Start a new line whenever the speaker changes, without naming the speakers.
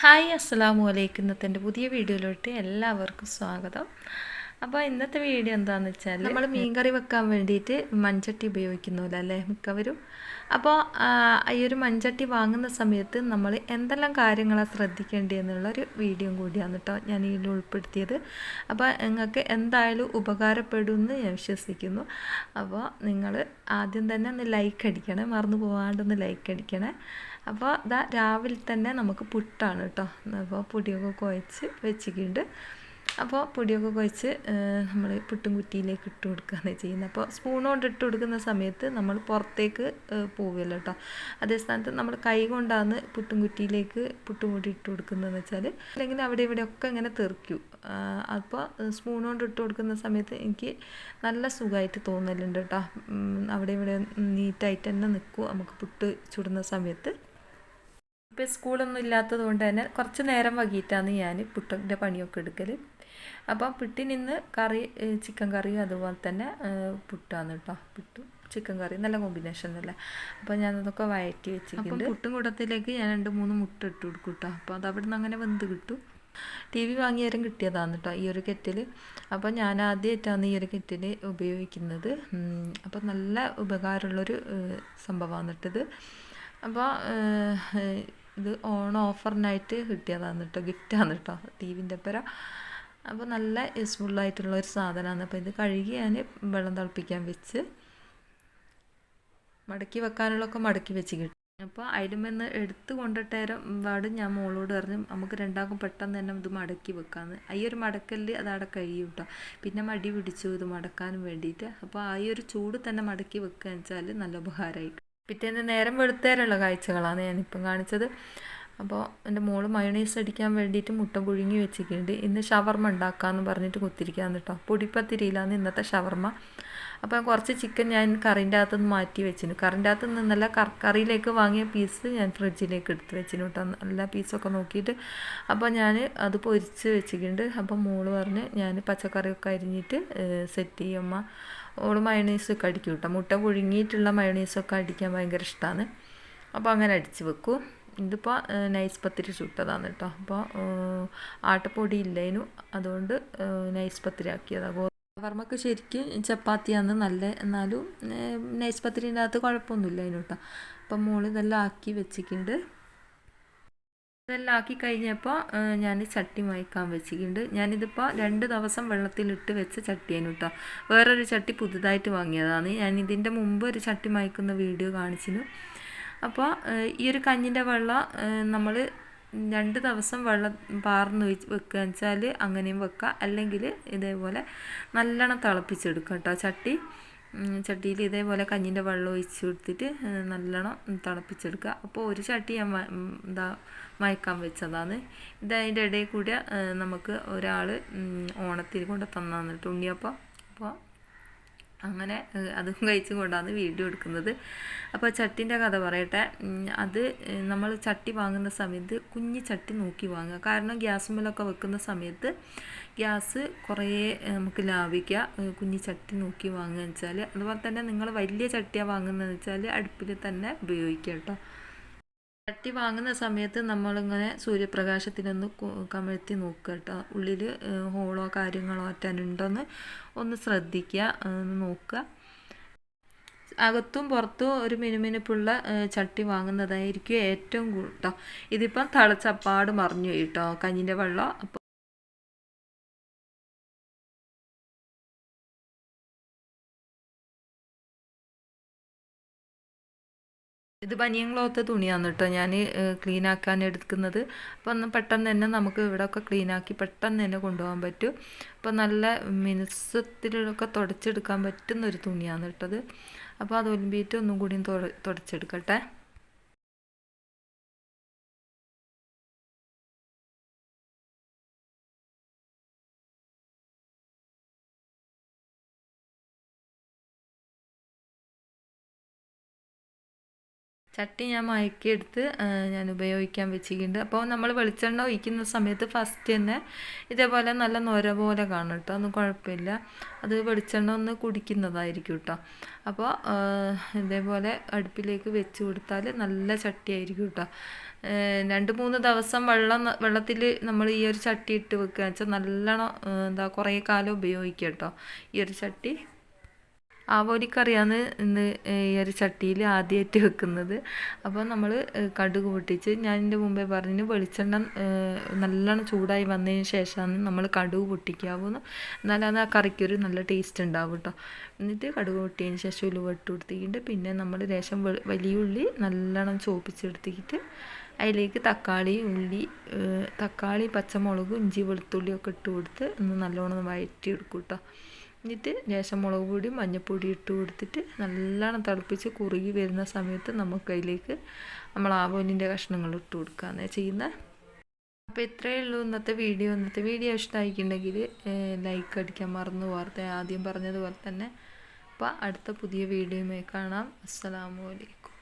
Hi അസ്സലാമു അലൈക്കും. ഇന്നത്തെ പുതിയ വീഡിയോയിലോട്ട് എല്ലാവർക്കും സ്വാഗതം. അപ്പോൾ ഇന്നത്തെ വീഡിയോ എന്താണെന്ന് വെച്ചാൽ നമ്മൾ മീൻകറി വെക്കാൻ വേണ്ടിയിട്ട് മൺചട്ടി ഉപയോഗിക്കുന്നില്ല അല്ലേ മിക്കവരും? അപ്പോൾ ഈ ഒരു മൺചട്ടി വാങ്ങുന്ന സമയത്ത് നമ്മൾ എന്തെല്ലാം കാര്യങ്ങളാണ് ശ്രദ്ധിക്കേണ്ടതെന്നുള്ള എന്നുള്ളൊരു വീഡിയോ കൂടിയാണ് കേട്ടോ ഞാൻ ഇതിൽ ഉൾപ്പെടുത്തിയത്. അപ്പോൾ നിങ്ങൾക്ക് എന്തായാലും ഉപകാരപ്പെടുമെന്ന് ഞാൻ വിശ്വസിക്കുന്നു. അപ്പോൾ നിങ്ങൾ ആദ്യം തന്നെ ഒന്ന് ലൈക്ക് അടിക്കണേ മറന്നു പോകാണ്ടൊന്ന് ലൈക്ക് അടിക്കണേ. അപ്പോൾ ഇതാ രാവിലെ തന്നെ നമുക്ക് പുട്ടാണ് കേട്ടോ അപ്പോൾ പൊടിയൊക്കെ കുഴച്ച് വെച്ചിട്ടുണ്ട്. അപ്പോൾ പൊടിയൊക്കെ കുഴച്ച് നമ്മൾ പുട്ടും കുറ്റിയിലേക്ക് ഇട്ട് കൊടുക്കുകയാണ് ചെയ്യുന്നത്. അപ്പോൾ സ്പൂൺ കൊണ്ട് ഇട്ട് കൊടുക്കുന്ന സമയത്ത് നമ്മൾ പുറത്തേക്ക് പോവില്ല കേട്ടോ അതേ സ്ഥാനത്ത് നമ്മൾ കൈ കൊണ്ടാണ് പുട്ടും കുറ്റിയിലേക്ക് പുട്ടും പൊടി ഇട്ട് കൊടുക്കുന്നതെന്ന് വെച്ചാൽ അല്ലെങ്കിൽ അവിടെ ഇവിടെ ഒക്കെ ഇങ്ങനെ തെറിക്കും. അപ്പോൾ സ്പൂൺ കൊണ്ട് ഇട്ട് കൊടുക്കുന്ന സമയത്ത് എനിക്ക് നല്ല സുഖമായിട്ട് തോന്നലുണ്ട് കേട്ടോ അവിടെ ഇവിടെ നീറ്റായിട്ട് തന്നെ നിൽക്കും നമുക്ക് പുട്ട് ചുടുന്ന സമയത്ത്. ഇപ്പോൾ സ്കൂളൊന്നും ഇല്ലാത്തത് കൊണ്ട് തന്നെ കുറച്ച് നേരം വൈകിട്ടാണ് ഞാൻ പുട്ടിന്റെ പണിയൊക്കെ എടുക്കൽ അപ്പോൾ പിട്ടി നിന്ന് കറി ചിക്കൻ കറിയും അതുപോലെ തന്നെ പുട്ടാണ് കേട്ടോ പുട്ടും ചിക്കൻ കറി നല്ല കോമ്പിനേഷൻ അല്ലേ? അപ്പോൾ ഞാനതൊക്കെ വയറ്റി വെച്ചിട്ടുണ്ട്. പുട്ടും കൂട്ടത്തിലേക്ക് ഞാൻ രണ്ട് മൂന്ന് മുട്ട ഇട്ട് കൊടുക്കും കേട്ടോ. അപ്പോൾ അത് അവിടെ നിന്ന് അങ്ങനെ വെന്ത് കിട്ടും. ടി വി വാങ്ങിയാലും കിട്ടിയതാണ് കേട്ടോ ഈ ഒരു കെറ്റിൽ അപ്പോൾ ഞാൻ ആദ്യമായിട്ടാണ് ഈ ഒരു കെറ്റിൽ ഉപയോഗിക്കുന്നത്. അപ്പോൾ നല്ല ഉപകാരമുള്ളൊരു സംഭവമാണ് കേട്ടത് അപ്പോൾ ഇത് ഓൺ ഓഫറിനായിട്ട് കിട്ടിയതാണ് കേട്ടോ ഗിഫ്റ്റാണ് കേട്ടോ ടി വിന്റെ ഒപ്പര അപ്പോൾ നല്ല യൂസ്ഫുള്ളായിട്ടുള്ള ഒരു സാധനമാണ് അപ്പോൾ ഇത് കഴുകി ഞാൻ വെള്ളം തിളപ്പിക്കാൻ വെച്ച് മടക്കി വെക്കാനുള്ളതൊക്കെ മടക്കി വെച്ച് കിട്ടും. അപ്പോൾ അതിലുമെന്ന് എടുത്ത് കൊണ്ടിട്ടേരം പാട് ഞാൻ മോളോട് പറഞ്ഞു നമുക്ക് രണ്ടാക്കും പെട്ടെന്ന് തന്നെ ഇത് മടക്കി വെക്കാമെന്ന് ഈ ഒരു മടക്കൽ അതവിടെ കഴിയും കേട്ടോ പിന്നെ മടി പിടിച്ചു ഇത് മടക്കാനും വേണ്ടിയിട്ട് അപ്പോൾ ആ ഒരു ചൂട് തന്നെ മടക്കി വെക്കുക വെച്ചാൽ നല്ല ഉപകാരമായി പിറ്റേന്ന് നേരം വെളുത്തേരുള്ള കാഴ്ചകളാണ് ഞാനിപ്പം കാണിച്ചത്. അപ്പോൾ എന്റെ മോൾ മയോണൈസ് അടിക്കാൻ വേണ്ടിയിട്ട് മുട്ട പുഴുങ്ങി വെച്ചിട്ടുണ്ട്. ഇന്ന് ഷവർമ ഉണ്ടാക്കാമെന്ന് പറഞ്ഞിട്ട് കുത്തിരിക്കാന്ന് കേട്ടോ. പൊടിപ്പത്തിരിയിലാണ് ഇന്നത്തെ ഷവർമ. അപ്പോൾ കുറച്ച് ചിക്കൻ ഞാൻ കറിന്റെ അകത്തുനിന്ന് മാറ്റി വെച്ചിരുന്നു. കറിന്റെ അകത്ത് നിന്നല്ല കറിയിലേക്ക് വാങ്ങിയ പീസ് ഞാൻ ഫ്രിഡ്ജിലേക്ക് എടുത്ത് വെച്ചിരുന്നു കേട്ടോ. നല്ല പീസൊക്കെ നോക്കിയിട്ട്. അപ്പോൾ ഞാൻ അത് പൊരിച്ച് വെച്ചിട്ടുണ്ട്. അപ്പോൾ മോൾ പറഞ്ഞ് ഞാൻ പച്ചക്കറിയൊക്കെ അരിഞ്ഞിട്ട് സെറ്റ് ചെയ്യുമ്മ ഓൾ മയണൈസൊക്കെ അടിക്കും കേട്ടോ. മുട്ട പുഴുങ്ങിയിട്ടുള്ള മയണീസൊക്കെ അടിക്കാൻ ഭയങ്കര ഇഷ്ടമാണ് അപ്പോൾ അങ്ങനെ അടിച്ച് വെക്കും. ഇതിപ്പോൾ നൈസ് പത്തിരി ചുട്ടതാണ് കേട്ടോ അപ്പോൾ ആട്ടപ്പൊടി ഇല്ലേനു. അതുകൊണ്ട് നൈസ് പത്തിരി ആക്കിയതാണ് വർമ്മക്ക് ശരിക്കും ചപ്പാത്തിയാണ് നല്ല എന്നാലും നൈസ് പത്തിരിന്റെ അകത്ത് കുഴപ്പമൊന്നുമില്ല അതിന് കേട്ടോ അപ്പം മോൾ ഇതെല്ലാം ആക്കി വെച്ചിട്ടുണ്ട് ഇതെല്ലാം ആക്കി കഴിഞ്ഞപ്പോൾ ഞാൻ ചട്ടി മയക്കാൻ വെച്ചിട്ടുണ്ട് ഞാനിതിപ്പോൾ രണ്ട് ദിവസം വെള്ളത്തിലിട്ട് വെച്ച ചട്ടിയാണ് കേട്ടോ വേറൊരു ചട്ടി പുതുതായിട്ട് വാങ്ങിയതാണ്. ഞാൻ ഇതിന്റെ മുമ്പ് ഒരു ചട്ടി മയക്കുന്ന വീഡിയോ കാണിച്ചിരുന്നു അപ്പോൾ ഈ ഒരു കഞ്ഞിന്റെ വെള്ളം നമ്മൾ രണ്ട് ദിവസം വെള്ളം പാർന്ന് വെച്ച് വെക്കുക വെച്ചാൽ അങ്ങനെയും വെക്കുക അല്ലെങ്കിൽ ഇതേപോലെ നല്ലോണം തിളപ്പിച്ചെടുക്കുക കേട്ടോ ചട്ടി ചട്ടിയിൽ ഇതേപോലെ കഞ്ഞിന്റെ വെള്ളം ഒഴിച്ച് കൊടുത്തിട്ട് നല്ലോണം തിളപ്പിച്ചെടുക്കുക അപ്പോൾ ഒരു ചട്ടി ഞാൻ എന്താ മയക്കാൻ വെച്ചതാണ്. ഇത് അതിന്റെ ഇടയിൽ കൂടി നമുക്ക് ഒരാൾ ഓണത്തിന് കൊണ്ട് തന്നാന്നിട്ടുണ്ടിയപ്പോൾ അപ്പോൾ അങ്ങനെ അതും കഴിച്ചു കൊണ്ടാണ് വീഡിയോ എടുക്കുന്നത്. അപ്പോൾ ചട്ടിന്റെ കഥ പറയട്ടെ. അത് നമ്മൾ ചട്ടി വാങ്ങുന്ന സമയത്ത് കുഞ്ഞു ചട്ടി നോക്കി വാങ്ങുക. കാരണം ഗ്യാസ് മുല്ലൊക്കെ വെക്കുന്ന സമയത്ത് ഗ്യാസ് കുറേ നമുക്ക് ലാഭിക്കുക കുഞ്ഞു ചട്ടി നോക്കി വാങ്ങുക വെച്ചാൽ അതുപോലെ തന്നെ നിങ്ങൾ വലിയ ചട്ടിയാണ് വാങ്ങുന്നതെന്ന് വെച്ചാൽ അടുപ്പിൽ തന്നെ ഉപയോഗിക്കുക കേട്ടോ. ചട്ടി വാങ്ങുന്ന സമയത്ത് നമ്മളിങ്ങനെ സൂര്യപ്രകാശത്തിനൊന്ന് കമഴ്ത്തി നോക്കുക കേട്ടോ. ഉള്ളിൽ ഹോളോ കാര്യങ്ങളോ ഒറ്റനുണ്ടോയെന്ന് ഒന്ന് ശ്രദ്ധിക്കുക ഒന്ന് നോക്കുക അകത്തും പുറത്തും ഒരു മിനുമിനുപ്പുള്ള ചട്ടി വാങ്ങുന്നതായിരിക്കും ഏറ്റവും കൂട്ടോ ഇതിപ്പം തളച്ചപ്പാട് മറിഞ്ഞു കേട്ടോ കഞ്ഞിന്റെ വെള്ളം ഇത് ബനിയൻ ക്ലോത്ത് തുണിയാണ് കേട്ടോ ഞാൻ ക്ലീൻ ആക്കാൻ എടുക്കുന്നത്. അപ്പോൾ ഒന്ന് പെട്ടെന്ന് തന്നെ നമുക്ക് ഇവിടെയൊക്കെ ക്ലീൻ ആക്കി പെട്ടെന്ന് തന്നെ കൊണ്ടുപോകാൻ പറ്റും. അപ്പോൾ നല്ല മിനുസത്തിലൊക്കെ തുടച്ചെടുക്കാൻ പറ്റുന്നൊരു തുണിയാണ് കേട്ടത് അപ്പോൾ അത് ഒലിമ്പിയിട്ട് ഒന്നും കൂടിയും തുട തുടച്ചെടുക്കട്ടെ. ചട്ടി ഞാൻ മയക്കിയെടുത്ത് ഞാൻ ഉപയോഗിക്കാൻ വെച്ചിട്ടുണ്ട്. അപ്പോൾ നമ്മൾ വെളിച്ചെണ്ണ ഒഴിക്കുന്ന സമയത്ത് ഫസ്റ്റ് തന്നെ ഇതേപോലെ നല്ല നൊര പോലെ കാണും കേട്ടോ. ഒന്നും കുഴപ്പമില്ല. അത് വെളിച്ചെണ്ണ ഒന്ന് കുടിക്കുന്നതായിരിക്കും കേട്ടോ. അപ്പോൾ ഇതേപോലെ അടുപ്പിലേക്ക് വെച്ച് കൊടുത്താൽ നല്ല ചട്ടിയായിരിക്കും കേട്ടോ. രണ്ട് മൂന്ന് ദിവസം വെള്ളം വെള്ളത്തിൽ നമ്മൾ ഈ ഒരു ചട്ടി ഇട്ട് വെക്കുക വെച്ചാൽ നല്ലോണം എന്താ കുറേ കാലം ഉപയോഗിക്കാം കേട്ടോ. ഈ ഒരു ചട്ടി ആവോലിക്കറിയാണ് ഇന്ന് ഈ ഒരു ചട്ടിയിൽ ആദ്യമായിട്ട് വെക്കുന്നത്. അപ്പോൾ നമ്മൾ കടുക് പൊട്ടിച്ച് ഞാൻ എന്റെ മുമ്പേ പറഞ്ഞു വെളിച്ചെണ്ണ നല്ലോണം ചൂടായി വന്നതിന് ശേഷമാണ് നമ്മൾ കടുക് പൊട്ടിക്കാവുന്നു. എന്നാലാണ് ആ കറിക്കൊരു നല്ല ടേസ്റ്റ് ഉണ്ടാവും കേട്ടോ. എന്നിട്ട് കടുക് പൊട്ടിയതിന് ശേഷം ഉലുവ ഇട്ട് കൊടുത്തിട്ട് പിന്നെ നമ്മൾ ലേശം വലിയുള്ളി നല്ലോണം ചോപ്പിച്ചെടുത്തിട്ട് അതിലേക്ക് തക്കാളി ഉള്ളി തക്കാളി പച്ചമുളക് ഇഞ്ചി വെളുത്തുള്ളിയൊക്കെ ഇട്ട് കൊടുത്ത് ഒന്ന് നല്ലോണം വഴറ്റി എടുക്കും കേട്ടോ. എന്നിട്ട് ലേശം മുളക് പൊടി മഞ്ഞൾപ്പൊടി ഇട്ട് കൊടുത്തിട്ട് നല്ലോണം തിളപ്പിച്ച് കുറുകി വരുന്ന സമയത്ത് നമുക്ക് അതിലേക്ക് നമ്മൾ ആവോലിന്റെ കഷ്ണങ്ങൾ ഇട്ട് കൊടുക്കുകയാണ് ചെയ്യുന്നത് അപ്പോൾ ഇത്രയേ ഉള്ളൂ ഇന്നത്തെ വീഡിയോ. ഇന്നത്തെ വീഡിയോ ഇഷ്ടമായിട്ടുണ്ടെങ്കിൽ ലൈക്ക് അടിക്കാൻ മറന്നു പോകാത്ത ആദ്യം പറഞ്ഞതുപോലെ തന്നെ. അപ്പോൾ അടുത്ത പുതിയ വീഡിയോയുമായി കാണാം. അസ്സലാമു അലൈക്കും.